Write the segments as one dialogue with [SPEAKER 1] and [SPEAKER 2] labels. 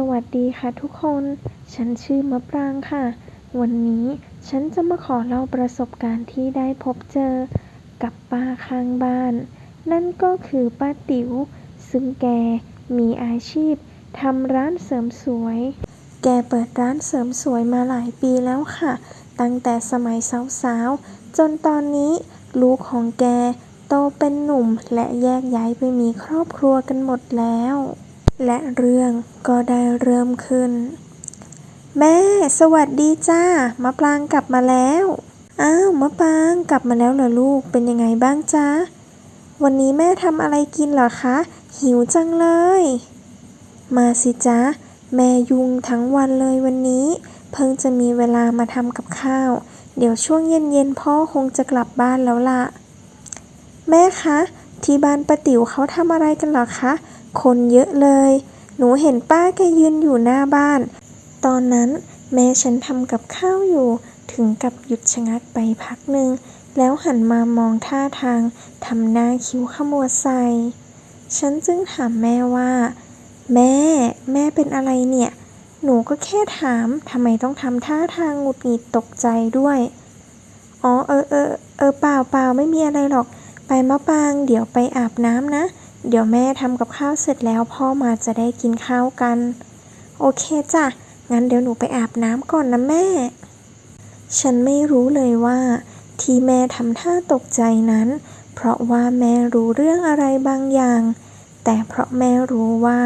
[SPEAKER 1] สวัสดีค่ะทุกคน ฉันชื่อมะปรางค่ะ วันนี้ฉันจะมาขอเล่าประสบการณ์ที่ได้พบเจอ กับป้าข้างบ้าน นั่นก็คือป้าติ๋ว ซึ่งแกมีอาชีพทำร้านเสริมสวย แกเปิดร้านเสริมสวยมาหลายปีแล้วค่ะ ตั้งแต่สมัยสาวๆ จนตอนนี้ลูกของแกโตเป็นหนุ่มและแยกย้ายไปมีครอบครัวกันหมดแล้ว และเรื่องก็ได้เริ่มขึ้น แม่ สวัสดีจ้ามะปรางกลับมาแล้ว อ้าวมะปรางกลับมาแล้วเหรอลูกเป็นยังไงบ้างจ๊ะวันนี้แม่ทำอะไรกินเหรอคะ หิวจังเลย มาสิจ๊ะแม่ยุ่งทั้งวันเลยวันนี้ เพิ่งจะมีเวลามาทำกับข้าว เดี๋ยวช่วงเย็นๆพ่อคงจะกลับบ้านแล้วล่ะ แม่คะ ที่บ้านป้าติ๋วเขาทำอะไรกันเหรอคะ คนเยอะเลย หนูเห็นป้าแกยืนอยู่หน้าบ้าน ตอนนั้นแม่ฉันทำกับข้าวอยู่ ถึงกับหยุดชะงักไปพักหนึ่ง แล้วหันมามองท่าทางทำหน้าคิ้วขมวดใส่ ฉันจึงถามแม่ว่า แม่ แม่เป็นอะไรเนี่ย หนูก็แค่ถามทำไมต้องทำท่าทางหงุดหงิดตกใจด้วย อ๋อเออเออเออเปล่าเปล่าไม่มีอะไรหรอก ไปมะปางเดี๋ยวไปอาบน้ำนะ เดี๋ยวแม่ทำกับข้าวเสร็จแล้วพ่อมาจะได้กินข้าวกัน โอเคจ้ะ งั้นเดี๋ยวหนูไปอาบน้ำก่อนนะแม่ ฉันไม่รู้เลยว่า ที่แม่ทำท่าตกใจนั้น เพราะว่าแม่รู้เรื่องอะไรบางอย่าง แต่เพราะแม่รู้ว่า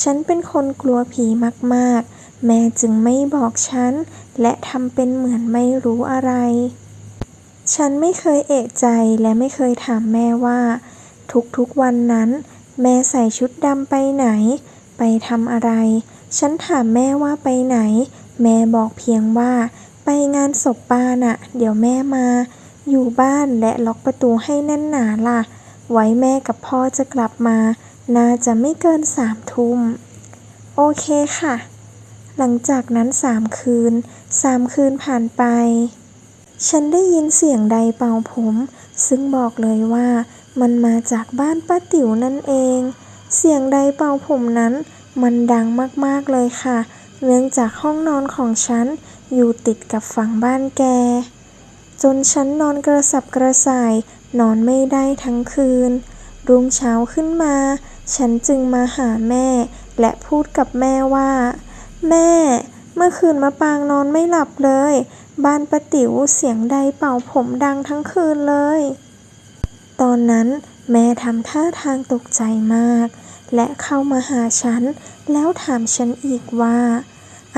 [SPEAKER 1] ฉันเป็นคนกลัวผีมากๆ แม่จึงไม่บอกฉัน และทำเป็นเหมือนไม่รู้อะไร ฉันไม่เคยเอะใจและไม่เคยถามแม่ว่า ทุกๆวันนั้น แม่ใส่ชุดดำไปไหน ไปทำอะไร ฉันถามแม่ว่าไปไหน แม่บอกเพียงว่า ไปงานศพป้าน่ะ เดี๋ยวแม่มา อยู่บ้านและล็อกประตูให้แน่นหนาล่ะ ไว้แม่กับพ่อจะกลับมา น่าจะไม่เกินสามทุ่ม โอเคค่ะ หลังจากนั้นสามคืน สามคืนผ่านไป ฉันได้ยินเสียงใดเป่าผม ซึ่งบอกเลยว่า มันมาจากบ้านป้าติ๋วนั่นเอง เสียงใดเป่าผมนั้น มันดังมากๆเลยค่ะ เนื่องจากห้องนอนของฉัน อยู่ติดกับฝั่งบ้านแก จนฉันนอนกระสับกระส่าย นอนไม่ได้ทั้งคืน รุ่งเช้าขึ้นมา ฉันจึงมาหาแม่ และพูดกับแม่ว่า แม่ เมื่อคืนมะปางนอนไม่หลับเลย บ้านป้าติ๋วเสียงใดเป่าผมดังทั้งคืนเลย ตอนนั้นแม่ทำท่าทางตกใจมาก และเข้ามาหาฉัน แล้วถามฉันอีกว่า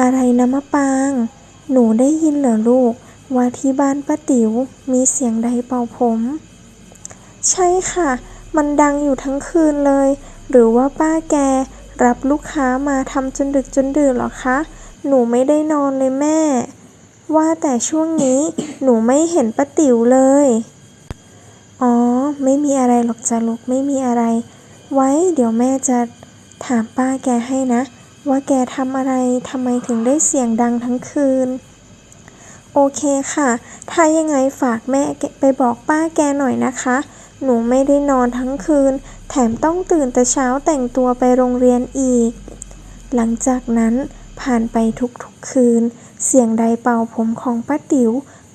[SPEAKER 1] อะไรนะมะปาง หนูได้ยินเหรอลูก ว่าที่บ้านป้าติ๋วมีเสียงใดเป่าผม ใช่ค่ะ มันดังอยู่ทั้งคืนเลย หรือว่าป้าแก รับลูกค้ามาทำจนดึกจนดื่นหรอคะ หนูไม่ได้นอนเลยแม่ ว่าแต่ช่วงนี้หนูไม่เห็นป้าติ๋วเลย อ๋อ ไม่มีอะไรหรอกจ้ะลูกไม่มีอะไร ไว้เดี๋ยวแม่จะถามป้าแกให้นะ ว่าแกทำอะไรทำไมถึงได้เสียงดังทั้งคืน โอเคค่ะ ถ้ายังไงฝากแม่ไปบอกป้าแกหน่อยนะคะ หนูไม่ได้นอนทั้งคืน แถมต้องตื่นแต่เช้าแต่งตัวไปโรงเรียนอีก หลังจากนั้นผ่านไปทุกๆคืน เสียงใดเป่าผมของป้าติ๋ว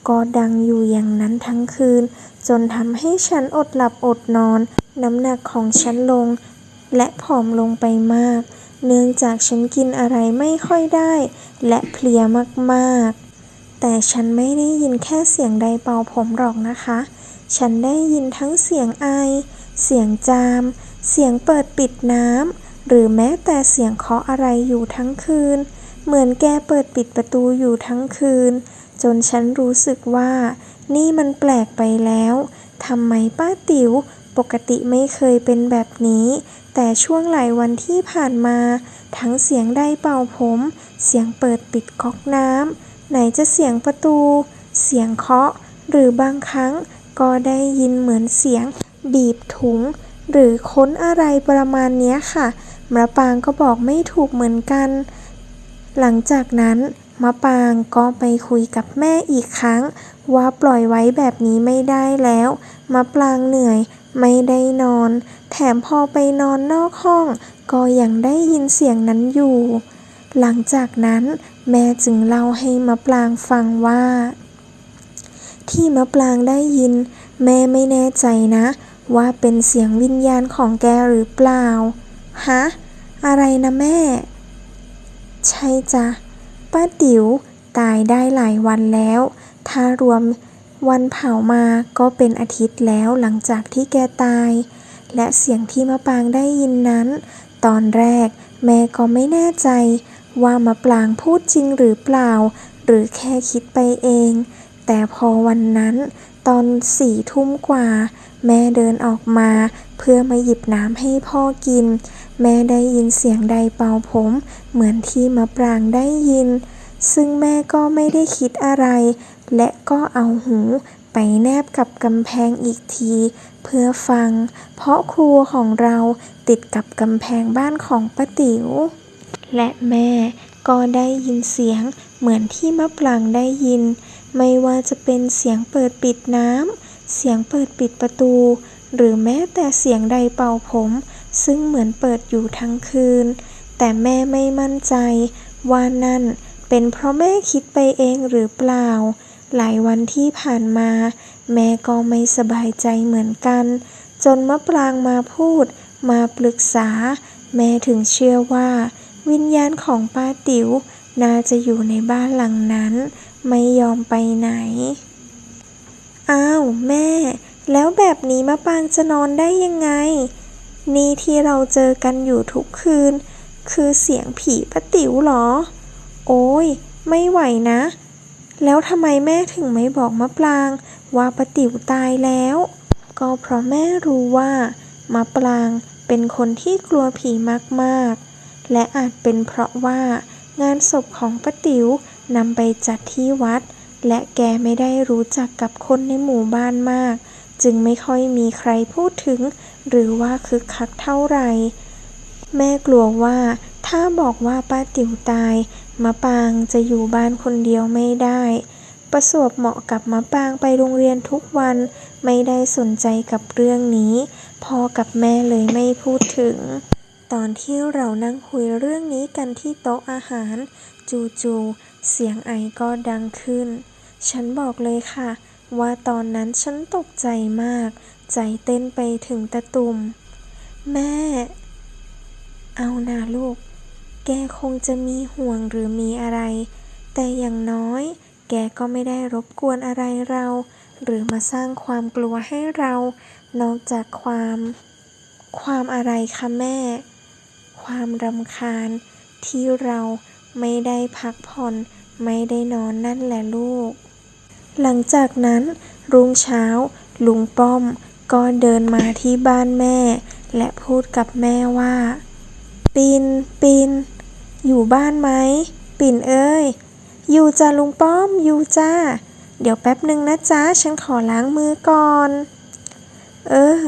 [SPEAKER 1] ก็ดังอยู่อย่างนั้นทั้งคืน จนทำให้ฉันอดหลับอดนอน น้ำหนักของฉันลง และผอมลงไปมาก เนื่องจากฉันกินอะไรไม่ค่อยได้ และเพลียมากๆ แต่ฉันไม่ได้ยินแค่เสียงใดเป่าผมหรอกนะคะ ฉันได้ยินทั้งเสียงไอ เสียงจาม เสียงเปิดปิดน้ำ หรือแม้แต่เสียงเคาะอะไรอยู่ทั้งคืน เหมือนแกเปิดปิดประตูอยู่ทั้งคืน จนฉันรู้สึกว่า นี่มันแปลกไปแล้วทำไมป้าติ๋วปกติไม่เคยเป็นแบบนี้ แต่ช่วงหลายวันที่ผ่านมา ทั้งเสียงได้เป่าผม เสียงเปิดปิดก๊อกน้ำไหนจะเสียงประตู เสียงเคาะ หรือบางครั้งก็ได้ยินเหมือนเสียง บีบถุง หรือค้นอะไรประมาณนี้ค่ะมะปางก็บอกไม่ถูกเหมือนกัน หลังจากนั้น มะปางก็ไปคุยกับแม่อีกครั้ง ว่าปล่อยไว้แบบนี้ไม่ได้แล้ว มะปรางเหนื่อยไม่ได้นอน แถมพอไปนอนนอกห้อง ก็ยังได้ยินเสียงนั้นอยู่ หลังจากนั้นแม่จึงเล่าให้มะปรางฟังว่า ที่มะปรางได้ยิน แม่ไม่แน่ใจนะ ว่าเป็นเสียงวิญญาณของแกหรือเปล่าฮะอะไรนะแม่ ใช่จ้ะ ป้าติ๋วตายได้หลายวันแล้ว ถ้ารวมวันเผามาก็เป็นอาทิตย์แล้วหลังจากที่แกตาย และเสียงที่มะปรางได้ยินนั้น ตอนแรกแม่ก็ไม่แน่ใจ ว่ามะปรางพูดจริงหรือเปล่า หรือแค่คิดไปเอง แต่พอวันนั้น ตอนสี่ทุ่มกว่า แม่เดินออกมา เพื่อมาหยิบน้ำให้พ่อกิน แม่ได้ยินเสียงใดเป่าผม เหมือนที่มะปรางได้ยิน ซึ่งแม่ก็ไม่ได้คิดอะไร และก็เอาหูไปแนบกับกำแพงอีกที เพื่อฟัง เพราะครัวของเราติดกับกำแพงบ้านของป้าติ๋ว และแม่ก็ได้ยินเสียงเหมือนที่มะปรางได้ยิน ไม่ว่าจะเป็นเสียงเปิดปิดน้ำเสียงเปิดปิดประตู หรือแม้แต่เสียงใดเป่าผม ซึ่งเหมือนเปิดอยู่ทั้งคืน แต่แม่ไม่มั่นใจ ว่านั่นเป็นเพราะแม่คิดไปเองหรือเปล่า หลายวันที่ผ่านมา แม่ก็ไม่สบายใจเหมือนกัน จนมะปรางมาพูด มาปรึกษา แม่ถึงเชื่อว่า วิญญาณของป้าติ๋วน่าจะอยู่ในบ้านหลังนั้น ไม่ยอมไปไหน อ้าว แม่ แล้วแบบนี้มะปรางจะนอนได้ยังไง นี่ที่เราเจอกันอยู่ทุกคืน คือเสียงผีป้าติ๋วเหรอ โอ้ย ไม่ไหวนะ แล้วทำไมแม่ถึงไม่บอกมะปราง ว่าป้าติ๋วตายแล้ว ก็เพราะแม่รู้ว่ามะปรางเป็นคนที่กลัวผีมากๆ และอาจเป็นเพราะว่างานศพของป้าติ๋วนำไปจัดที่วัด และแกไม่ได้รู้จักกับคนในหมู่บ้านมาก จึงไม่ค่อยมีใครพูดถึง หรือว่าคึกคักเท่าไหร่ แม่กลัวว่าถ้าบอกว่าป้าติ๋วตายมะปางจะอยู่บ้านคนเดียวไม่ได้ ประสบเหมาะกับมะปางไปโรงเรียนทุกวันไม่ได้สนใจกับเรื่องนี้พ่อกับแม่เลยไม่พูดถึง ตอนที่เรานั่งคุยเรื่องนี้กันที่โต๊ะอาหาร จู่ๆเสียงไอก็ดังขึ้น ฉันบอกเลยค่ะ ว่าตอนนั้นฉันตกใจมาก ใจเต้นไปถึงตะตุ่ม แม่ เอานาลูก แกคงจะมีห่วงหรือมีอะไร แต่อย่างน้อย แกก็ไม่ได้รบกวนอะไรเรา หรือมาสร้างความกลัวให้เรา นอกจากความ ความอะไรคะแม่ ความรำคาญที่เราไม่ได้พักผ่อน ไม่ได้นอนนั่นแหละลูก หลังจากนั้นรุ่งเช้า ลุงป้อมก็เดินมาที่บ้านแม่ และพูดกับแม่ว่า ปินปินอยู่บ้านไหม ปิ่นเอ้ย อยู่จ้าลุงป้อม อยู่จ้า เดี๋ยวแป๊บหนึ่งนะจ๊ะฉันขอล้างมือก่อน เออ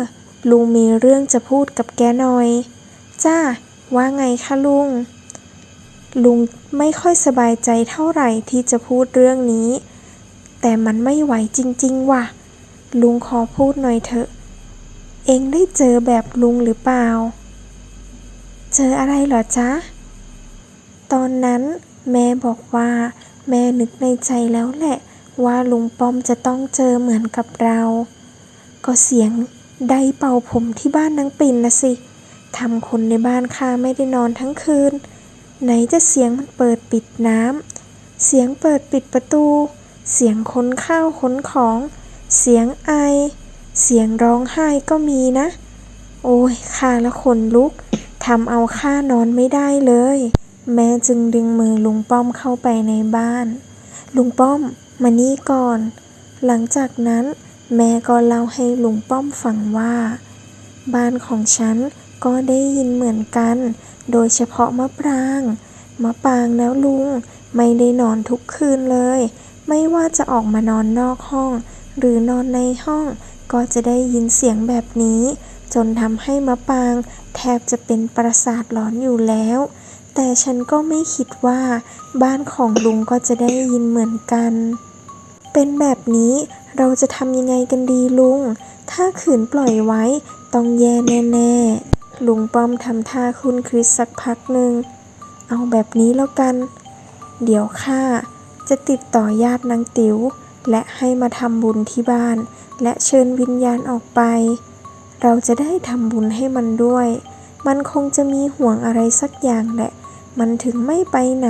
[SPEAKER 1] ลุงมีเรื่องจะพูดกับแกหน่อย จ้า ว่าไงคะลุง ลุงไม่ค่อยสบายใจเท่าไหร่ที่จะพูดเรื่องนี้ แต่มันไม่ไหวจริง ๆ ว่ะ ลุงขอพูดหน่อยเถอะ เองได้เจอแบบลุงหรือเปล่า เจออะไรเหรอจ๊ะ ตอนนั้นแม่บอกว่า แม่นึกในใจแล้วแหละ ว่าลุงป้อมจะต้องเจอเหมือนกับเรา ก็เสียงได้เป่าผมที่บ้านนางปิ่นนะสิทำคนในบ้านข้าไม่ได้นอนทั้งคืน ไหนจะเสียงมันเปิดปิดน้ำเสียงเปิดปิดประตู เสียงขนข้าวขนของ เสียงไอ เสียงร้องไห้ก็มีนะ โอ้ยข้าละขนลุกทำเอาข้านอนไม่ได้เลย แม่จึงดึงมือลุงป้อมเข้าไปในบ้าน ลุงป้อมมานี่ก่อน หลังจากนั้นแม่ก็เล่าให้ลุงป้อมฟังว่า บ้านของฉันก็ได้ยินเหมือนกัน โดยเฉพาะมะปราง มะปรางแล้วลุงไม่ได้นอนทุกคืนเลย ไม่ว่าจะออกมานอนนอกห้อง หรือนอนในห้อง ก็จะได้ยินเสียงแบบนี้ จนทำให้มะปราง แทบจะเป็นประสาทหลอนอยู่แล้ว แต่ฉันก็ไม่คิดว่า บ้านของลุงก็จะได้ยินเหมือนกัน เป็นแบบนี้เราจะทำยังไงกันดีลุง ถ้าขืนปล่อยไว้ ต้องแย่แน่ๆ ลุงป้อมทำท่าคุณคริสสักพักหนึ่งเอเอาแบบนี้แล้วกัน เดี๋ยวข้า จะติดต่อญาตินางติ๋ว และให้มาทำบุญที่บ้าน และเชิญวิญญาณออกไป เราจะได้ทำบุญให้มันด้วย มันคงจะมีห่วงอะไรสักอย่างแหละ มันถึงไม่ไปไหน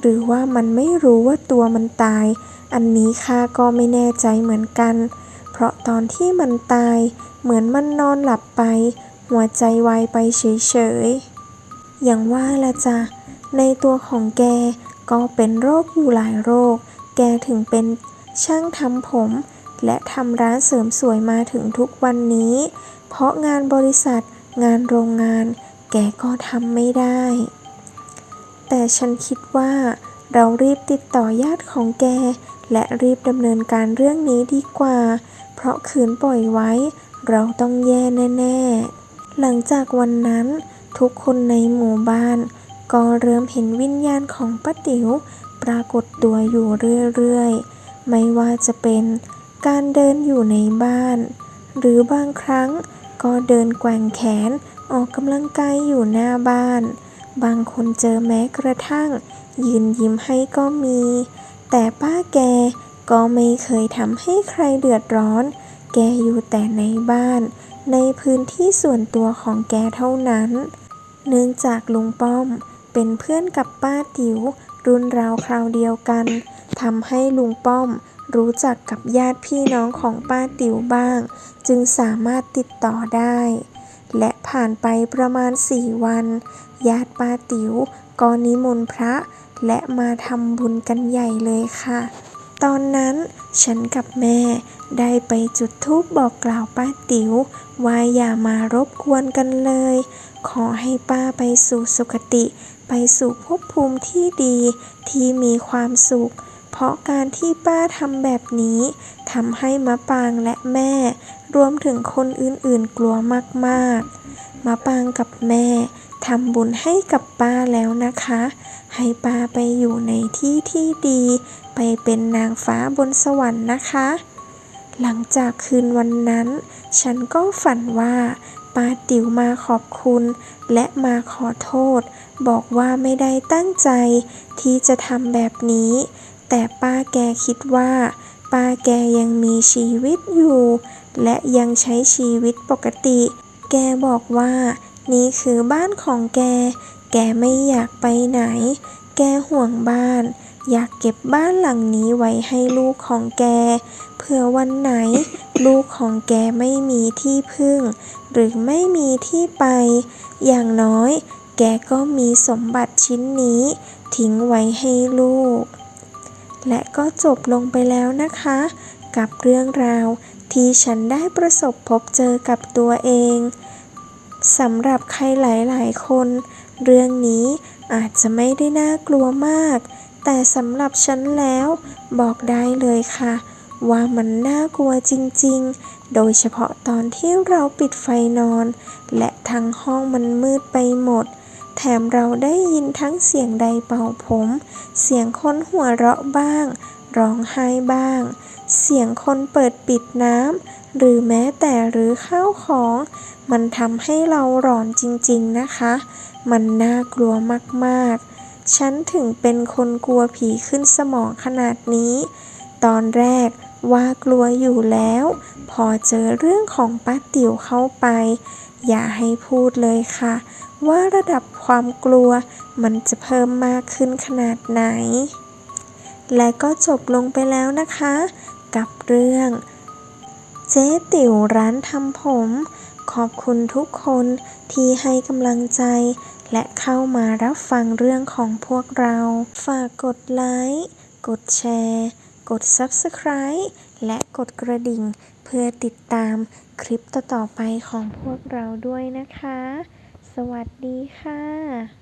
[SPEAKER 1] หรือว่ามันไม่รู้ว่าตัวมันตาย อันนี้ข้าก็ไม่แน่ใจเหมือนกัน เพราะตอนที่มันตาย เหมือนมันนอนหลับไป หัวใจวายไปเฉยๆอย่างว่าละจ้ะในตัวของแก ก็เป็นโรคอยู่หลายโรค แกถึงเป็นช่างทำผม และทำร้านเสริมสวยมาถึงทุกวันนี้ เพราะงานบริษัท งานโรงงาน แกก็ทำไม่ได้ แต่ฉันคิดว่าเรารีบติดต่อญาติของแก และรีบดำเนินการเรื่องนี้ดีกว่า เพราะขืนปล่อยไว้ เราต้องแย่แน่ ๆ หลังจากวันนั้น ทุกคนในหมู่บ้าน ก็เริ่มเห็นวิญญาณของป้าติ๋วปรากฏตัวอยู่เรื่อยๆ ไม่ว่าจะเป็นการเดินอยู่ในบ้าน หรือบางครั้งก็เดินแกว่งแขนออกกำลังกายอยู่หน้าบ้าน บางคนเจอแม้กระทั่ง ยืนยิ้มให้ก็มี แต่ป้าแกก็ไม่เคยทำให้ใครเดือดร้อน แกอยู่แต่ในบ้าน ในพื้นที่ส่วนตัวของแกเท่านั้น เนื่องจากลุงป้อม เป็นเพื่อนกับป้าติ๋ว รุ่นราวคราวเดียวกันทำให้ลุงป้อมรู้จักกับญาติพี่น้องของป้าติ๋วบ้าง จึงสามารถติดต่อได้ และผ่านไปประมาณสี่วัน ญาติป้าติ๋วก็นิมนต์พระ และมาทำบุญกันใหญ่เลยค่ะ ตอนนั้นฉันกับแม่ได้ไปจุดธูปบอกกล่าวป้าติ๋วว่าอย่ามารบกวนกันเลย ขอให้ป้าไปสู่สุคติ ไปสู่ภพภูมิที่ดีที่มีความสุข เพราะการที่ป้าทำแบบนี้ทำให้มะปางและแม่ รวมถึงคนอื่นๆกลัวมากๆ มะปางกับแม่ ทำบุญให้กับป้าแล้วนะคะ ให้ป้าไปอยู่ในที่ที่ดี ไปเป็นนางฟ้าบนสวรรค์นะคะ หลังจากคืนวันนั้น ฉันก็ฝันว่าป้าติ๋วมาขอบคุณ และมาขอโทษ บอกว่าไม่ได้ตั้งใจที่จะทำแบบนี้ แต่ป้าแกคิดว่า ป้าแกยังมีชีวิตอยู่ และยังใช้ชีวิตปกติ แกบอกว่า นี่คือบ้านของแก แกไม่อยากไปไหน แกห่วงบ้าน อยากเก็บบ้านหลังนี้ไว้ให้ลูกของแก เผื่อวันไหน ลูกของแกไม่มีที่พึ่ง หรือไม่มีที่ไป อย่างน้อย แกก็มีสมบัติชิ้นนี้ ทิ้งไว้ให้ลูก และก็จบลงไปแล้วนะคะ กับเรื่องราวที่ฉันได้ประสบพบเจอกับตัวเอง สำหรับใครหลายๆ คน เรื่องนี้อาจจะไม่ได้น่ากลัวมาก แต่สำหรับฉันแล้ว บอกได้เลยค่ะ ว่ามันน่ากลัวจริง ๆ โดยเฉพาะตอนที่เราปิดไฟนอน และทั้งห้องมันมืดไปหมด แถมเราได้ยินทั้งเสียงใดเป่าผม เสียงคนหัวเราะบ้าง ร้องไห้บ้าง เสียงคนเปิดปิดน้ำ หรือแม้แต่หรือข้าวของ มันทำให้เราหลอนจริงๆนะคะ มันน่ากลัวมากๆ ฉันถึงเป็นคนกลัวผีขึ้นสมองขนาดนี้ ตอนแรกว่ากลัวอยู่แล้ว พอเจอเรื่องของป้าติ๋วเข้าไป อย่าให้พูดเลยค่ะ ว่าระดับความกลัวมันจะเพิ่มมากขึ้นขนาดไหน และก็จบลงไปแล้วนะคะ กับเรื่อง เจ๊ติ๋วร้านทำผม ขอบคุณทุกคนที่ให้กำลังใจ และเข้ามารับฟังเรื่องของพวกเรา ฝากกดไลค์กดแชร์ กด Subscribe และกดกระดิ่ง เพื่อติดตามคลิปต่อๆไปของพวกเราด้วยนะคะ สวัสดีค่ะ